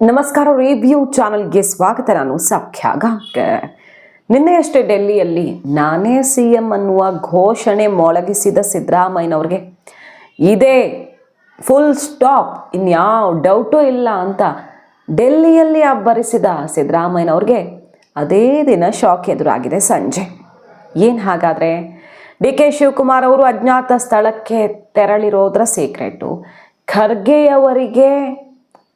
ನಮಸ್ಕಾರ ರಿವ್ಯೂ ಚಾನಲ್ಗೆ ಸ್ವಾಗತ. ನಾನು ಸಖ್ಯ ಗಾಂವ್ಕರ್ ನಿನ್ನೆಯಷ್ಟೇ ಡೆಲ್ಲಿಯಲ್ಲಿ ನಾನೇ ಸಿ ಎಂ ಅನ್ನುವ ಘೋಷಣೆ ಮೊಳಗಿಸಿದ ಸಿದ್ದರಾಮಯ್ಯನವ್ರಿಗೆ. ಇದೇ ಫುಲ್ ಸ್ಟಾಪ್, ಇನ್ಯಾವ ಡೌಟು ಇಲ್ಲ ಅಂತ ಡೆಲ್ಲಿಯಲ್ಲಿ ಅಬ್ಬರಿಸಿದ ಸಿದ್ದರಾಮಯ್ಯನವ್ರಿಗೆ ಅದೇ ದಿನ ಶಾಕ್ ಎದುರಾಗಿದೆ ಸಂಜೆ. ಏನು ಹಾಗಾದರೆ? ಡಿ ಕೆ ಶಿವಕುಮಾರ್ ಅವರು ಅಜ್ಞಾತ ಸ್ಥಳಕ್ಕೆ ತೆರಳಿರೋದ್ರ ಸೀಕ್ರೆಟು ಖರ್ಗೆಯವರಿಗೆ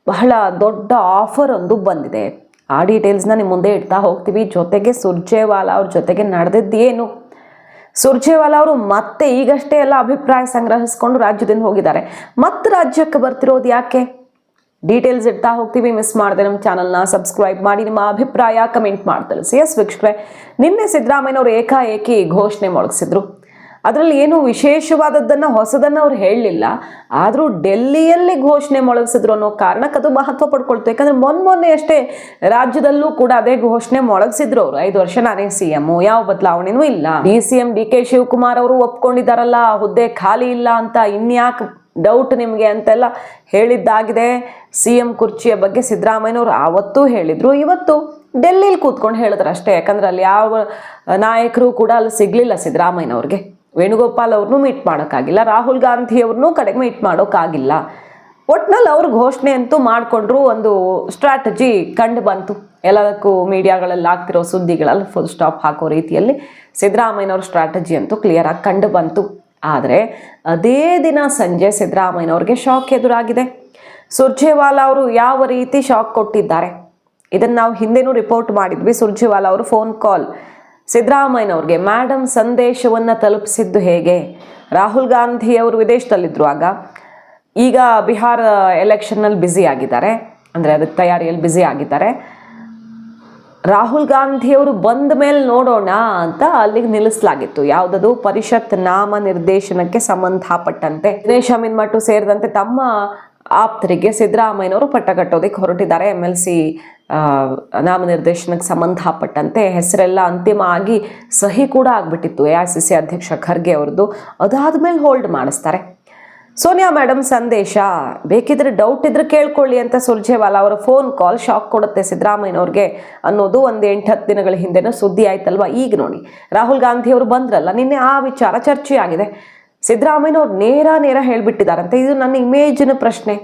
ಬಹಳ ದೊಡ್ಡ ಆಫರ್ ಒಂದು ಬಂದಿದೆ. ಆ ಡೀಟೇಲ್ಸ್ನ ನಿಮ್ಮ ಮುಂದೆ ಇಡ್ತಾ ಹೋಗ್ತೀವಿ. ಜೊತೆಗೆ ಸುರ್ಜೇವಾಲಾ ಅವ್ರ ಜೊತೆಗೆ ನಡೆದಿದ್ದೇನು? ಸುರ್ಜೇವಾಲಾ ಅವರು ಮತ್ತೆ ಈಗಷ್ಟೇ ಎಲ್ಲ ಅಭಿಪ್ರಾಯ ಸಂಗ್ರಹಿಸ್ಕೊಂಡು ರಾಜ್ಯದಿಂದ ಹೋಗಿದ್ದಾರೆ. ಮತ್ತೆ ರಾಜ್ಯಕ್ಕೆ ಬರ್ತಿರೋದು ಯಾಕೆ? ಡೀಟೇಲ್ಸ್ ಇಡ್ತಾ ಹೋಗ್ತೀವಿ. ಮಿಸ್ ಮಾಡದೆ ನಮ್ಮ ಚಾನಲ್ನ ಸಬ್ಸ್ಕ್ರೈಬ್ ಮಾಡಿ. ನಿಮ್ಮ ಅಭಿಪ್ರಾಯ ಕಮೆಂಟ್ ಮಾಡಿ. ತಿಳಿಸಿ. ಎಸ್ ವೀಕ್ಷಕರೇ, ನಿನ್ನೆ ಸಿದ್ದರಾಮಯ್ಯನವರು ಏಕಾಏಕಿ ಘೋಷಣೆ ಮೊಳಗಿಸಿದ್ರು. ಅದರಲ್ಲಿ ಏನು ವಿಶೇಷವಾದದ್ದನ್ನು ಹೊಸದನ್ನು ಅವ್ರು ಹೇಳಲಿಲ್ಲ. ಆದರೂ ಡೆಲ್ಲಿಯಲ್ಲಿ ಘೋಷಣೆ ಮೊಳಗಿಸಿದ್ರು ಅನ್ನೋ ಕಾರಣಕ್ಕೆ ಅದು ಮಹತ್ವ ಪಡ್ಕೊಳ್ತು. ಯಾಕಂದರೆ ಮೊನ್ನೆ ಮೊನ್ನೆ ಅಷ್ಟೇ ರಾಜ್ಯದಲ್ಲೂ ಕೂಡ ಅದೇ ಘೋಷಣೆ ಮೊಳಗಿಸಿದ್ರು ಅವರು. ಐದು ವರ್ಷ ನಾನೇ ಸಿ ಎಮ್ಮು ಯಾವ ಬದಲಾವಣೆನೂ ಇಲ್ಲ. D C M D K Shivakumar ಅವರು ಒಪ್ಕೊಂಡಿದ್ದಾರಲ್ಲ ಹುದ್ದೆ ಖಾಲಿ ಇಲ್ಲ ಅಂತ ಇನ್ಯಾಕೆ ಡೌಟ್ ನಿಮಗೆ ಅಂತೆಲ್ಲ ಹೇಳಿದ್ದಾಗಿದೆ. ಸಿ ಎಂ ಕುರ್ಚಿಯ ಬಗ್ಗೆ ಸಿದ್ದರಾಮಯ್ಯನವರು ಆವತ್ತೂ ಹೇಳಿದರು. ಇವತ್ತು ಡೆಲ್ಲಿಲಿ ಕೂತ್ಕೊಂಡು ಹೇಳಿದ್ರು ಅಷ್ಟೇ ಯಾಕಂದ್ರೆ ಅಲ್ಲಿ ಯಾವ ನಾಯಕರು ಕೂಡ ಅಲ್ಲಿ ಸಿಗಲಿಲ್ಲ ಸಿದ್ದರಾಮಯ್ಯನವ್ರಿಗೆ. ವೇಣುಗೋಪಾಲ್ ಅವ್ರನ್ನೂ ಮೀಟ್ ಮಾಡೋಕ್ಕಾಗಿಲ್ಲ. ರಾಹುಲ್ ಗಾಂಧಿ ಅವ್ರನ್ನೂ ಕಡೆಗೆ ಮೀಟ್ ಮಾಡೋಕ್ಕಾಗಿಲ್ಲ. ಒಟ್ನಲ್ಲಿ ಅವ್ರ ಘೋಷಣೆ ಅಂತೂ ಮಾಡಿಕೊಂಡ್ರು ಒಂದು ಸ್ಟ್ರಾಟಜಿ ಕಂಡು ಬಂತು. ಎಲ್ಲದಕ್ಕೂ ಮೀಡಿಯಾಗಳಲ್ಲಿ ಆಗ್ತಿರೋ ಸುದ್ದಿಗಳಲ್ಲಿ ಫುಲ್ ಸ್ಟಾಪ್ ಹಾಕೋ ರೀತಿಯಲ್ಲಿ ಸಿದ್ದರಾಮಯ್ಯನವ್ರ ಸ್ಟ್ರಾಟಜಿ ಅಂತೂ ಕ್ಲಿಯರ್ ಆಗಿ ಕಂಡು ಬಂತು. ಆದರೆ ಅದೇ ದಿನ ಸಂಜೆ ಸಿದ್ದರಾಮಯ್ಯನವ್ರಿಗೆ ಶಾಕ್ ಎದುರಾಗಿದೆ. ಸುರ್ಜೇವಾಲಾ ಅವರು ಯಾವ ರೀತಿ ಶಾಕ್ ಕೊಟ್ಟಿದ್ದಾರೆ? ಇದನ್ನು ನಾವು ಹಿಂದೆನೂ ರಿಪೋರ್ಟ್ ಮಾಡಿದ್ವಿ. ಸುರ್ಜೇವಾಲಾ ಅವರು ಫೋನ್ ಕಾಲ್ ಸಿದ್ದರಾಮಯ್ಯನವ್ರಿಗೆ ಮ್ಯಾಡಮ್ ಸಂದೇಶವನ್ನು ತಲುಪಿಸಿದ್ದು ಹೇಗೆ? ರಾಹುಲ್ ಗಾಂಧಿ ಅವರು ವಿದೇಶದಲ್ಲಿದ್ದರು ಆಗ. ಈಗ ಬಿಹಾರ ಎಲೆಕ್ಷನ್ನಲ್ಲಿ ಬ್ಯುಸಿ ಆಗಿದ್ದಾರೆ. ಅಂದರೆ ಅದಕ್ಕೆ ತಯಾರಿಯಲ್ಲಿ ಬ್ಯುಸಿ ಆಗಿದ್ದಾರೆ. ರಾಹುಲ್ ಗಾಂಧಿಯವರು ಬಂದ ಮೇಲೆ ನೋಡೋಣ ಅಂತ ಅಲ್ಲಿಗೆ ನಿಲ್ಲಿಸಲಾಗಿತ್ತು. ಯಾವುದದು? ಪರಿಷತ್ ನಾಮ ನಿರ್ದೇಶನಕ್ಕೆ ಸಂಬಂಧಪಟ್ಟಂತೆ. ದಿನೇಶ್ ಅಮೀನ್ ಮಟ್ಟು ಸೇರಿದಂತೆ ತಮ್ಮ ಆಪ್ತರಿಗೆ ಸಿದ್ದರಾಮಯ್ಯನವರು ಪಟ್ಟ ಕಟ್ಟೋದಕ್ಕೆ ಹೊರಟಿದ್ದಾರೆ. ಎಂ ಎಲ್ ಸಿ ನಾಮನಿರ್ದೇಶನಕ್ಕೆ ಸಂಬಂಧಪಟ್ಟಂತೆ ಹೆಸರೆಲ್ಲ ಅಂತಿಮ ಆಗಿ ಸಹಿ ಕೂಡ ಆಗ್ಬಿಟ್ಟಿತ್ತು ಎ ಐ ಸಿ ಸಿ ಅಧ್ಯಕ್ಷ ಖರ್ಗೆ ಅವ್ರದ್ದು. ಅದಾದ್ಮೇಲೆ ಹೋಲ್ಡ್ ಮಾಡಿಸ್ತಾರೆ. ಸೋನಿಯಾ ಮೇಡಮ್ ಸಂದೇಶ, ಬೇಕಿದ್ರೆ ಡೌಟ್ ಇದ್ರೆ ಕೇಳ್ಕೊಳ್ಳಿ ಅಂತ ಸುರ್ಜೇವಾಲಾ ಅವರ ಫೋನ್ ಕಾಲ್ ಶಾಕ್ ಕೊಡುತ್ತೆ ಸಿದ್ದರಾಮಯ್ಯನವ್ರಿಗೆ ಅನ್ನೋದು ಒಂದು ಎಂಟು ಹತ್ತು ದಿನಗಳ ಹಿಂದೆನೂ ಸುದ್ದಿ ಆಯ್ತಲ್ವಾ? ಈಗ ನೋಡಿ, ರಾಹುಲ್ ಗಾಂಧಿ ಅವರು ಬಂದ್ರಲ್ಲ, ನಿನ್ನೆ ಆ ವಿಚಾರ ಚರ್ಚೆಯಾಗಿದೆ. ಸಿದ್ದರಾಮಯ್ಯನವ್ರು ನೇರ ನೇರ ಹೇಳಿಬಿಟ್ಟಿದ್ದಾರಂತೆ. ಇದು ನನ್ನ ಇಮೇಜಿನ ಪ್ರಶ್ನೆ.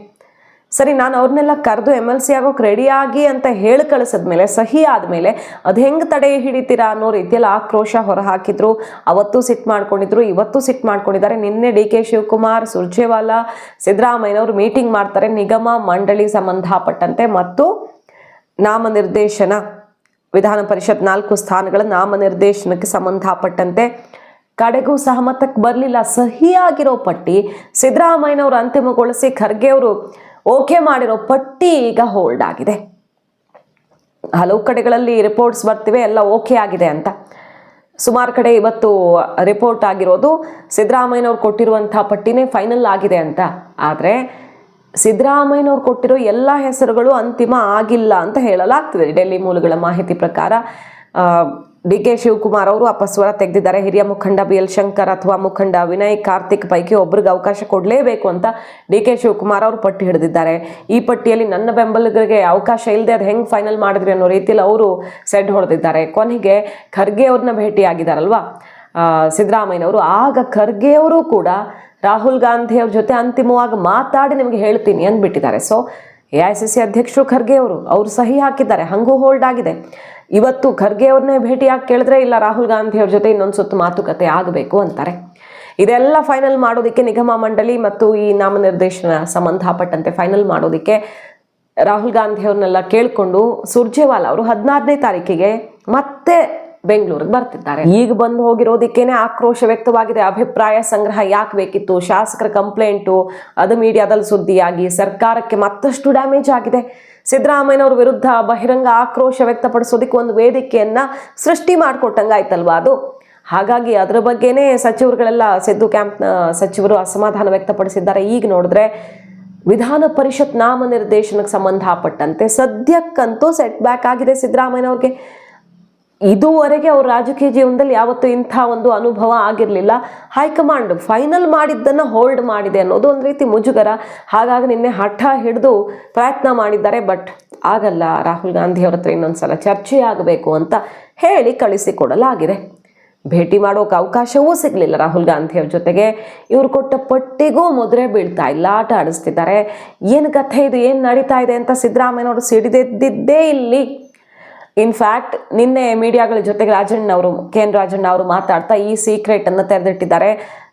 ಸರಿ, ನಾನು ಅವ್ರನ್ನೆಲ್ಲ ಕರೆದು ಎಂ ಎಲ್ ಸಿ ಆಗೋಕೆ ರೆಡಿಯಾಗಿ ಅಂತ ಹೇಳಿ ಕಳಿಸಿದ್ಮೇಲೆ, ಸಹಿ ಆದಮೇಲೆ ಅದು ಹೆಂಗೆ ತಡೆ ಹಿಡಿತೀರಾ ಅನ್ನೋ ರೀತಿಯಲ್ಲಿ ಆಕ್ರೋಶ ಹೊರಹಾಕಿದ್ರು. ಅವತ್ತು ಸಿಟ್ ಮಾಡ್ಕೊಂಡಿದ್ರು, ಇವತ್ತು ಸಿಟ್ ಮಾಡ್ಕೊಂಡಿದ್ದಾರೆ. ನಿನ್ನೆ ಡಿ ಕೆ ಶಿವಕುಮಾರ್, ಸುರ್ಜೇವಾಲಾ, ಸಿದ್ದರಾಮಯ್ಯನವರು ಮೀಟಿಂಗ್ ಮಾಡ್ತಾರೆ, ನಿಗಮ, ಮಂಡಳಿ ಸಂಬಂಧಪಟ್ಟಂತೆ. ಮತ್ತು ನಾಮನಿರ್ದೇಶನ, ವಿಧಾನ ಪರಿಷತ್ ನಾಲ್ಕು ಸ್ಥಾನಗಳ ನಾಮನಿರ್ದೇಶನಕ್ಕೆ ಸಂಬಂಧಪಟ್ಟಂತೆ. ಕಡೆಗೂ ಸಹಮತಕ್ಕೆ ಬರಲಿಲ್ಲ. ಸಹಿಯಾಗಿರೋ ಪಟ್ಟಿ ಸಿದ್ದರಾಮಯ್ಯನವರು ಅಂತಿಮಗೊಳಿಸಿ ಖರ್ಗೆ ಅವರು ಓಕೆ ಮಾಡಿರೋ ಪಟ್ಟಿ ಈಗ ಹೋಲ್ಡ್ ಆಗಿದೆ. ಹಲವು ಕಡೆಗಳಲ್ಲಿ ರಿಪೋರ್ಟ್ಸ್ ಬರ್ತಿವೆ, ಎಲ್ಲ ಓಕೆ ಆಗಿದೆ ಅಂತ. ಸುಮಾರು ಕಡೆ ಇವತ್ತು ರಿಪೋರ್ಟ್ ಆಗಿರೋದು ಸಿದ್ದರಾಮಯ್ಯನವ್ರು ಕೊಟ್ಟಿರುವಂಥ ಪಟ್ಟಿನೇ ಫೈನಲ್ ಆಗಿದೆ ಅಂತ. ಆದರೆ ಸಿದ್ದರಾಮಯ್ಯನವ್ರು ಕೊಟ್ಟಿರೋ ಎಲ್ಲ ಹೆಸರುಗಳು ಅಂತಿಮ ಆಗಿಲ್ಲ ಅಂತ ಹೇಳಲಾಗ್ತಿದೆ. ಡೆಲ್ಲಿ ಮೂಲಗಳ ಮಾಹಿತಿ ಪ್ರಕಾರ ಡಿ ಕೆ ಶಿವಕುಮಾರ್ ಅವರು ಅಪಸ್ವರ ತೆಗೆದಿದ್ದಾರೆ. ಹಿರಿಯ ಮುಖಂಡ ಬಿ ಎಲ್ ಶಂಕರ್ ಅಥವಾ ಮುಖಂಡ ವಿನಯ್ ಕಾರ್ತಿಕ್ ಪೈಕಿ ಒಬ್ರಿಗೆ ಅವಕಾಶ ಕೊಡಲೇಬೇಕು ಅಂತ ಡಿ ಕೆ ಶಿವಕುಮಾರ್ ಅವರು ಪಟ್ಟಿ ಹಿಡಿದಿದ್ದಾರೆ. ಈ ಪಟ್ಟಿಯಲ್ಲಿ ನನ್ನ ಬೆಂಬಲಿಗರಿಗೆ ಅವಕಾಶ ಇಲ್ಲದೆ ಅದು ಹೆಂಗೆ ಫೈನಲ್ ಮಾಡಿದ್ರಿ ಅನ್ನೋ ರೀತಿಯಲ್ಲಿ ಅವರು ಸೆಡ್ ಹೊಡೆದಿದ್ದಾರೆ. ಕೊನೆಗೆ ಖರ್ಗೆ ಅವ್ರನ್ನ ಭೇಟಿಯಾಗಿದ್ದಾರಲ್ವಾ? ಸಿದ್ದರಾಮಯ್ಯನವರು. ಆಗ ಖರ್ಗೆ ಅವರು ಕೂಡ ರಾಹುಲ್ ಗಾಂಧಿ ಅವ್ರ ಜೊತೆ ಅಂತಿಮವಾಗಿ ಮಾತಾಡಿ ನಿಮಗೆ ಹೇಳ್ತೀನಿ ಅಂದ್ಬಿಟ್ಟಿದ್ದಾರೆ. So A I C C ಅಧ್ಯಕ್ಷರು ಖರ್ಗೆ ಅವರು ಅವರು ಸಹಿ ಹಾಕಿದ್ದಾರೆ. ಹಂಗೂ ಹೋಲ್ಡ್ ಆಗಿದೆ. ಇವತ್ತು ಖರ್ಗೆ ಅವ್ರನ್ನೇ ಭೇಟಿಯಾಗಿ ಕೇಳಿದ್ರೆ ಇಲ್ಲ, ರಾಹುಲ್ ಗಾಂಧಿ ಅವ್ರ ಜೊತೆ ಇನ್ನೊಂದು ಸುತ್ತು ಮಾತುಕತೆ ಆಗಬೇಕು ಅಂತಾರೆ. ಇದೆಲ್ಲ ಫೈನಲ್ ಮಾಡೋದಕ್ಕೆ ನಿಗಮ ಮಂಡಳಿ ಮತ್ತು ಈ ನಾಮನಿರ್ದೇಶನ ಸಂಬಂಧಪಟ್ಟಂತೆ ಫೈನಲ್ ಮಾಡೋದಕ್ಕೆ ರಾಹುಲ್ ಗಾಂಧಿ ಅವ್ರನ್ನೆಲ್ಲ ಕೇಳಿಕೊಂಡು ಸುರ್ಜೇವಾಲಾ ಅವರು ಹದಿನಾರನೇ ತಾರೀಕಿಗೆ ಮತ್ತೆ ಬೆಂಗಳೂರಿಗೆ ಬರ್ತಿದ್ದಾರೆ. ಈಗ ಬಂದು ಹೋಗಿರೋದಕ್ಕೇನೆ ಆಕ್ರೋಶ ವ್ಯಕ್ತವಾಗಿದೆ. ಅಭಿಪ್ರಾಯ ಸಂಗ್ರಹ ಯಾಕೆ ಬೇಕಿತ್ತು? ಶಾಸಕರ ಕಂಪ್ಲೇಂಟು, ಅದು ಮೀಡಿಯಾದಲ್ಲಿ ಸುದ್ದಿಯಾಗಿ ಸರ್ಕಾರಕ್ಕೆ ಮತ್ತಷ್ಟು ಡ್ಯಾಮೇಜ್ ಆಗಿದೆ. ಸಿದ್ದರಾಮಯ್ಯನವ್ರ ವಿರುದ್ಧ ಬಹಿರಂಗ ಆಕ್ರೋಶ ವ್ಯಕ್ತಪಡಿಸೋದಕ್ಕೆ ಒಂದು ವೇದಿಕೆಯನ್ನ ಸೃಷ್ಟಿ ಮಾಡಿಕೊಟ್ಟಂಗಾಯ್ತಲ್ವಾ ಅದು? ಹಾಗಾಗಿ ಅದರ ಬಗ್ಗೆನೇ ಸಚಿವರುಗಳೆಲ್ಲ ಸಿದ್ದು ಕ್ಯಾಂಪ್ನ ಸಚಿವರು ಅಸಮಾಧಾನ ವ್ಯಕ್ತಪಡಿಸಿದ್ದಾರೆ. ಈಗ ನೋಡಿದ್ರೆ ವಿಧಾನ ಪರಿಷತ್ ನಾಮನಿರ್ದೇಶನಕ್ಕೆ ಸಂಬಂಧಪಟ್ಟಂತೆ ಸದ್ಯಕ್ಕಂತೂ ಸೆಟ್ ಬ್ಯಾಕ್ ಆಗಿದೆ ಸಿದ್ದರಾಮಯ್ಯನವ್ರಿಗೆ. ಇದುವರೆಗೆ ಅವ್ರ ರಾಜಕೀಯ ಜೀವನದಲ್ಲಿ ಯಾವತ್ತೂ ಇಂಥ ಒಂದು ಅನುಭವ ಆಗಿರಲಿಲ್ಲ. ಹೈಕಮಾಂಡ್ ಫೈನಲ್ ಮಾಡಿದ್ದನ್ನು ಹೋಲ್ಡ್ ಮಾಡಿದೆ ಅನ್ನೋದು ಒಂದು ರೀತಿ ಮುಜುಗರ. ಹಾಗಾಗಿ ನಿನ್ನೆ ಹಠ ಹಿಡಿದು ಪ್ರಯತ್ನ ಮಾಡಿದ್ದಾರೆ, ಬಟ್ ಆಗಲ್ಲ. ರಾಹುಲ್ ಗಾಂಧಿ ಅವ್ರ ಹತ್ರ ಇನ್ನೊಂದ್ಸಲ ಚರ್ಚೆ ಆಗಬೇಕು ಅಂತ ಹೇಳಿ ಕಳಿಸಿಕೊಡಲಾಗಿದೆ. ಭೇಟಿ ಮಾಡೋಕೆ ಅವಕಾಶವೂ ಸಿಗಲಿಲ್ಲ ರಾಹುಲ್ ಗಾಂಧಿಯವ್ರ ಜೊತೆಗೆ. ಇವರು ಕೊಟ್ಟ ಪಟ್ಟಿಗೂ ಮುದ್ರೆ ಬೀಳ್ತಾ ಇಲ್ಲ. ಆಟ ಆಡಿಸ್ತಿದ್ದಾರೆ. ಏನು ಕಥೆ ಇದು? ಏನು ನಡೀತಾ ಇದೆ ಅಂತ ಸಿದ್ದರಾಮಯ್ಯನವರು ಸಿಡಿದೆದ್ದಿದ್ದೇ ಇಲ್ಲಿ. ಇನ್ಫ್ಯಾಕ್ಟ್ ನಿನ್ನೆ ಮೀಡಿಯಾಗಳ ಜೊತೆಗೆ ರಾಜಣ್ಣ ಅವರು, ಕೆ ಎನ್ ರಾಜಣ್ಣ ಅವರು ಮಾತಾಡ್ತಾ ಈ ಸೀಕ್ರೆಟ್ ಅನ್ನು ತೆರೆದಿಟ್ಟಿದ್ದಾರೆ.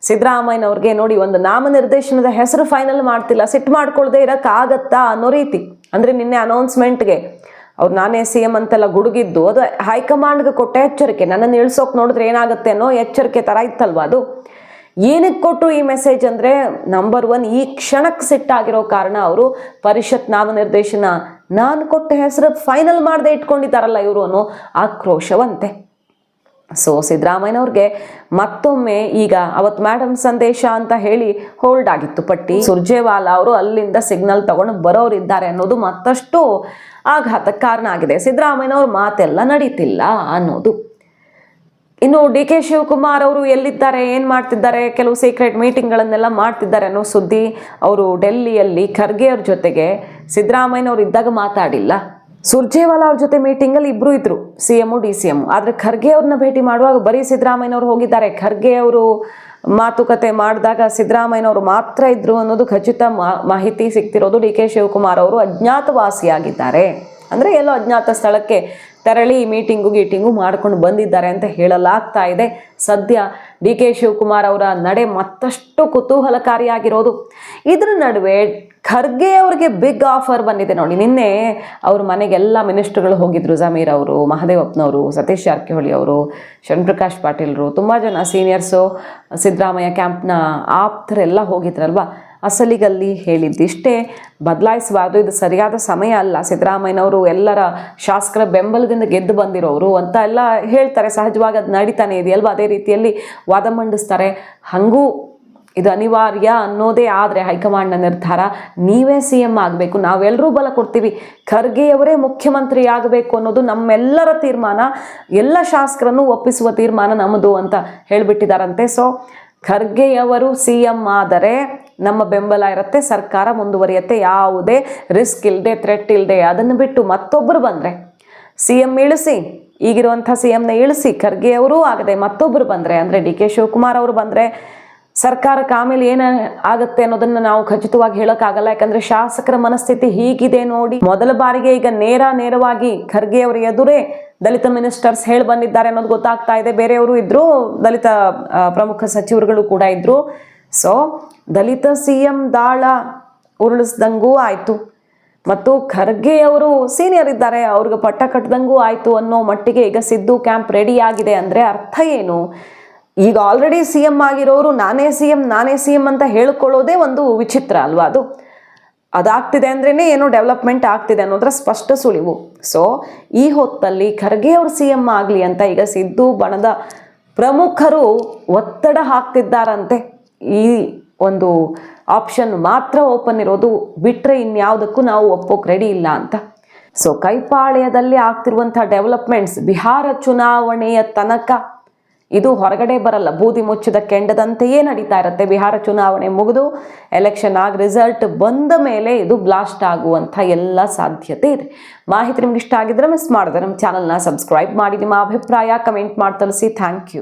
ಸಿದ್ದರಾಮಯ್ಯನವ್ರಿಗೆ ನೋಡಿ ಒಂದು ನಾಮನಿರ್ದೇಶನದ ಹೆಸರು ಫೈನಲ್ ಮಾಡ್ತಿಲ್ಲ. ಸಿಟ್ಟು ಮಾಡ್ಕೊಳ್ದೆ ಇರೋಕ್ಕಾಗತ್ತಾ ಅನ್ನೋ ರೀತಿ. ಅಂದರೆ ನಿನ್ನೆ ಅನೌನ್ಸ್ಮೆಂಟ್ಗೆ ಅವ್ರು ನಾನೇ ಸಿ ಎಂ ಅಂತೆಲ್ಲ ಗುಡುಗಿದ್ದು, ಅದು ಹೈಕಮಾಂಡ್ಗೆ ಕೊಟ್ಟ ಎಚ್ಚರಿಕೆ. ನನ್ನನ್ನು ಇಳ್ಸೋಕೆ ನೋಡಿದ್ರೆ ಏನಾಗುತ್ತೆ ಅನ್ನೋ ಎಚ್ಚರಿಕೆ ಥರ ಇತ್ತಲ್ವ ಅದು? ಏನಕ್ಕೆ ಕೊಟ್ಟು ಈ ಮೆಸೇಜ್ ಅಂದರೆ ನಂಬರ್ ಒನ್ ಈ ಕ್ಷಣಕ್ಕೆ ಸಿಟ್ಟಾಗಿರೋ ಕಾರಣ ಅವರು ಪರಿಷತ್ ನಾಮನಿರ್ದೇಶನ ನಾನು ಕೊಟ್ಟ ಹೆಸರು ಫೈನಲ್ ಮಾಡದೆ ಇಟ್ಕೊಂಡಿದ್ದಾರಲ್ಲ ಇವರು ಅನ್ನೋ ಆಕ್ರೋಶವಂತೆ. ಸೊ ಸಿದ್ದರಾಮಯ್ಯನವ್ರಿಗೆ ಮತ್ತೊಮ್ಮೆ ಈಗ ಅವತ್ತು ಮೇಡಮ್ ಸಂದೇಶ ಅಂತ ಹೇಳಿ ಹೋಲ್ಡ್ ಆಗಿತ್ತು ಪಟ್ಟಿ. ಸುರ್ಜೇವಾಲಾ ಅವರು ಅಲ್ಲಿಂದ ಸಿಗ್ನಲ್ ತಗೊಂಡು ಬರೋರಿದ್ದಾರೆ ಅನ್ನೋದು ಮತ್ತಷ್ಟು ಆಘಾತಕ್ಕೆ ಕಾರಣ ಆಗಿದೆ. ಸಿದ್ದರಾಮಯ್ಯನವ್ರ ಮಾತೆಲ್ಲ ನಡೀತಿಲ್ಲ ಅನ್ನೋದು. ಇನ್ನು ಡಿ ಕೆ ಶಿವಕುಮಾರ್ ಅವರು ಎಲ್ಲಿದ್ದಾರೆ, ಏನು ಮಾಡ್ತಿದ್ದಾರೆ, ಕೆಲವು ಸೀಕ್ರೆಟ್ ಮೀಟಿಂಗ್ಗಳನ್ನೆಲ್ಲ ಮಾಡ್ತಿದ್ದಾರೆ ಅನ್ನೋ ಸುದ್ದಿ ಅವರು ಡೆಲ್ಲಿಯಲ್ಲಿ ಖರ್ಗೆ ಅವ್ರ ಜೊತೆಗೆ. ಸಿದ್ದರಾಮಯ್ಯನವ್ರು ಇದ್ದಾಗ ಮಾತಾಡಿಲ್ಲ. ಸುರ್ಜೇವಾಲಾ ಅವ್ರ ಜೊತೆ ಮೀಟಿಂಗಲ್ಲಿ ಇಬ್ರು ಇದ್ರು C M D C M ಆದರೆ ಖರ್ಗೆ ಅವ್ರನ್ನ ಭೇಟಿ ಮಾಡುವಾಗ ಬರೀ ಸಿದ್ದರಾಮಯ್ಯನವ್ರು ಹೋಗಿದ್ದಾರೆ. ಖರ್ಗೆ ಅವರು ಮಾತುಕತೆ ಮಾಡಿದಾಗ ಸಿದ್ದರಾಮಯ್ಯನವರು ಮಾತ್ರ ಇದ್ರು ಅನ್ನೋದು ಖಚಿತ ಮಾಹಿತಿ ಸಿಗ್ತಿರೋದು ಡಿ ಕೆ ಶಿವಕುಮಾರ್ ಅವರು. ಅಜ್ಞಾತವಾಸಿಯಾಗಿದ್ದಾರೆ. ಅಂದರೆ ಎಲ್ಲೋ ಅಜ್ಞಾತ ಸ್ಥಳಕ್ಕೆ ತೆರಳಿ ಮೀಟಿಂಗು ಗೀಟಿಂಗು ಮಾಡ್ಕೊಂಡು ಬಂದಿದ್ದಾರೆ ಅಂತ ಹೇಳಲಾಗ್ತಾ ಇದೆ. ಸದ್ಯ ಡಿ ಕೆ ಶಿವಕುಮಾರ್ ಅವರ ನಡೆ ಮತ್ತಷ್ಟು ಕುತೂಹಲಕಾರಿಯಾಗಿರೋದು. ಇದ್ರ ನಡುವೆ ಖರ್ಗೆ ಅವ್ರಿಗೆ ಬಿಗ್ ಆಫರ್ ಬಂದಿದೆ ನೋಡಿ. ನಿನ್ನೆ ಅವ್ರ ಮನೆಗೆಲ್ಲ ಮಿನಿಸ್ಟ್ರುಗಳು ಹೋಗಿದ್ರು. ಜಮೀರ್ ಅವರು, ಮಹದೇವಪ್ಪನವರು, ಸತೀಶ್ ಜಾರಕಿಹೊಳಿ ಅವರು, ಶರಣ್ಪ್ರಕಾಶ್ ಪಾಟೀಲ್ರು, ತುಂಬ ಜನ ಸೀನಿಯರ್ಸು ಸಿದ್ದರಾಮಯ್ಯ ಕ್ಯಾಂಪ್ನ ಆಪ್ತರೆಲ್ಲ ಹೋಗಿದ್ರಲ್ವಾ? ಅಸಲಿಗಲ್ಲಿ ಹೇಳಿದ್ದಿಷ್ಟೇ ಬದಲಾಯಿಸಬಾರ್ದು ಇದು ಸರಿಯಾದ ಸಮಯ ಅಲ್ಲ. ಸಿದ್ದರಾಮಯ್ಯನವರು ಎಲ್ಲರ ಶಾಸಕರ ಬೆಂಬಲದಿಂದ ಗೆದ್ದು ಬಂದಿರೋರು ಅಂತ ಎಲ್ಲ ಹೇಳ್ತಾರೆ. ಸಹಜವಾಗಿ ಅದು ನಡೀತಾನೆ ಇದೆಯಲ್ವ? ಅದೇ ರೀತಿಯಲ್ಲಿ ವಾದ ಮಂಡಿಸ್ತಾರೆ. ಹಾಗೂ ಇದು ಅನಿವಾರ್ಯ ಅನ್ನೋದೇ ಆದರೆ ಹೈಕಮಾಂಡ್ನ ನಿರ್ಧಾರ, ನೀವೇ ಸಿ ಎಂ ಆಗಬೇಕು ನಾವೆಲ್ಲರೂ ಬಲ ಕೊಡ್ತೀವಿ, ಖರ್ಗೆಯವರೇ ಮುಖ್ಯಮಂತ್ರಿ ಆಗಬೇಕು ಅನ್ನೋದು ನಮ್ಮೆಲ್ಲರ ತೀರ್ಮಾನ, ಎಲ್ಲ ಶಾಸಕರನ್ನು ಒಪ್ಪಿಸುವ ತೀರ್ಮಾನ ನಮ್ಮದು ಅಂತ ಹೇಳಿಬಿಟ್ಟಿದ್ದಾರಂತೆ ಸೊ ಖರ್ಗೆಯವರು ಸಿ ಎಂ ಆದರೆ ನಮ್ಮ ಬೆಂಬಲ ಇರುತ್ತೆ, ಸರ್ಕಾರ ಮುಂದುವರಿಯುತ್ತೆ, ಯಾವುದೇ ರಿಸ್ಕ್ ಇಲ್ಲದೆ ಥ್ರೆಟ್ ಇಲ್ಲದೆ ಅದನ್ನು ಬಿಟ್ಟು ಮತ್ತೊಬ್ಬರು ಬಂದರೆ ಸಿ ಎಂ ಇಳಿಸಿ, ಈಗಿರುವಂಥ ಸಿ ಎಂನ ಇಳಿಸಿ, ಖರ್ಗೆ ಅವರೂ ಆಗದೆ ಮತ್ತೊಬ್ಬರು ಬಂದರೆ, ಅಂದರೆ ಡಿ ಕೆ ಶಿವಕುಮಾರ್ ಅವರು ಬಂದರೆ ಸರ್ಕಾರಕ್ಕೆ ಆಮೇಲೆ ಏನ ಆಗುತ್ತೆ ಅನ್ನೋದನ್ನ ನಾವು ಖಚಿತವಾಗಿ ಹೇಳೋಕ್ಕಾಗಲ್ಲ. ಯಾಕಂದ್ರೆ ಶಾಸಕರ ಮನಸ್ಥಿತಿ ಹೀಗಿದೆ ನೋಡಿ. ಮೊದಲ ಬಾರಿಗೆ ಈಗ ನೇರ, ನೇರವಾಗಿ ಖರ್ಗೆ ಅವರ ಎದುರೇ ದಲಿತ ಮಿನಿಸ್ಟರ್ಸ್ ಹೇಳಿ ಬಂದಿದ್ದಾರೆ ಅನ್ನೋದು ಗೊತ್ತಾಗ್ತಾ ಇದೆ. ಬೇರೆಯವರು ಇದ್ರು ದಲಿತ ಪ್ರಮುಖ ಸಚಿವರುಗಳು ಕೂಡ ಇದ್ರು ಸೊ ದಲಿತ ಸಿ ಎಂ ದಾಳ ಉರುಳಿಸ್ದಂಗೂ ಆಯಿತು. ಮತ್ತು ಖರ್ಗೆ ಅವರು ಸೀನಿಯರ್ ಇದ್ದಾರೆ, ಅವ್ರಿಗೆ ಪಟ್ಟ ಕಟ್ಟದಂಗೂ ಆಯಿತು ಅನ್ನೋ ಮಟ್ಟಿಗೆ ಈಗ ಸಿದ್ದು ಕ್ಯಾಂಪ್ ರೆಡಿ ಆಗಿದೆ ಅಂದರೆ ಅರ್ಥ ಏನು? ಈಗ ಆಲ್ರೆಡಿ ಸಿ ಎಂ ಆಗಿರೋರು ನಾನೇ ಸಿ ಎಂ ನಾನೇ ಸಿ ಎಂ ಅಂತ ಹೇಳ್ಕೊಳ್ಳೋದೇ ಒಂದು ವಿಚಿತ್ರ ಅಲ್ವಾ ಅದು? ಅದಾಗ್ತಿದೆ ಅಂದ್ರೇ ಏನೋ ಡೆವಲಪ್ಮೆಂಟ್ ಆಗ್ತಿದೆ ಅನ್ನೋದ್ರ ಸ್ಪಷ್ಟ ಸುಳಿವು. ಸೊ ಈ ಹೊತ್ತಲ್ಲಿ ಖರ್ಗೆ ಅವ್ರ ಸಿ ಎಂ ಆಗಲಿ ಅಂತ ಈಗ ಸಿದ್ದು ಬಣದ ಪ್ರಮುಖರು ಒತ್ತಡ ಹಾಕ್ತಿದ್ದಾರಂತೆ. ಈ ಒಂದು ಆಪ್ಷನ್ ಮಾತ್ರ ಓಪನ್ ಇರೋದು ಬಿಟ್ಟರೆ ಇನ್ಯಾವುದಕ್ಕೂ ನಾವು ಒಪ್ಪೋಕೆ ರೆಡಿ ಇಲ್ಲ ಅಂತ. ಸೊ ಕೈಪಾಳ್ಯದಲ್ಲಿ ಆಗ್ತಿರುವಂಥ ಡೆವಲಪ್ಮೆಂಟ್ಸ್ ಬಿಹಾರ ಚುನಾವಣೆಯ ತನಕ ಇದು ಹೊರಗಡೆ ಬರಲ್ಲ. ಬೂದಿ ಮುಚ್ಚಿದ ಕೆಂಡದಂತೆಯೇ ನಡೀತಾ ಇರುತ್ತೆ. ಬಿಹಾರ ಚುನಾವಣೆ ಮುಗಿದು ಎಲೆಕ್ಷನ್ ಆಗಿ ರಿಸಲ್ಟ್ ಬಂದ ಮೇಲೆ ಇದು ಬ್ಲಾಸ್ಟ್ ಆಗುವಂಥ ಎಲ್ಲ ಸಾಧ್ಯತೆ ಇದೆ. ಮಾಹಿತಿ ನಿಮ್ಗೆ ಇಷ್ಟ ಆಗಿದ್ರೆ ಮಿಸ್ ಮಾಡಿದ್ರೆ ನಮ್ಮ ಚಾನಲ್ನ ಸಬ್ಸ್ಕ್ರೈಬ್ ಮಾಡಿ. ನಿಮ್ಮ ಅಭಿಪ್ರಾಯ ಕಮೆಂಟ್ ಮಾಡಿ, ತಿಳಿಸಿ. Thank you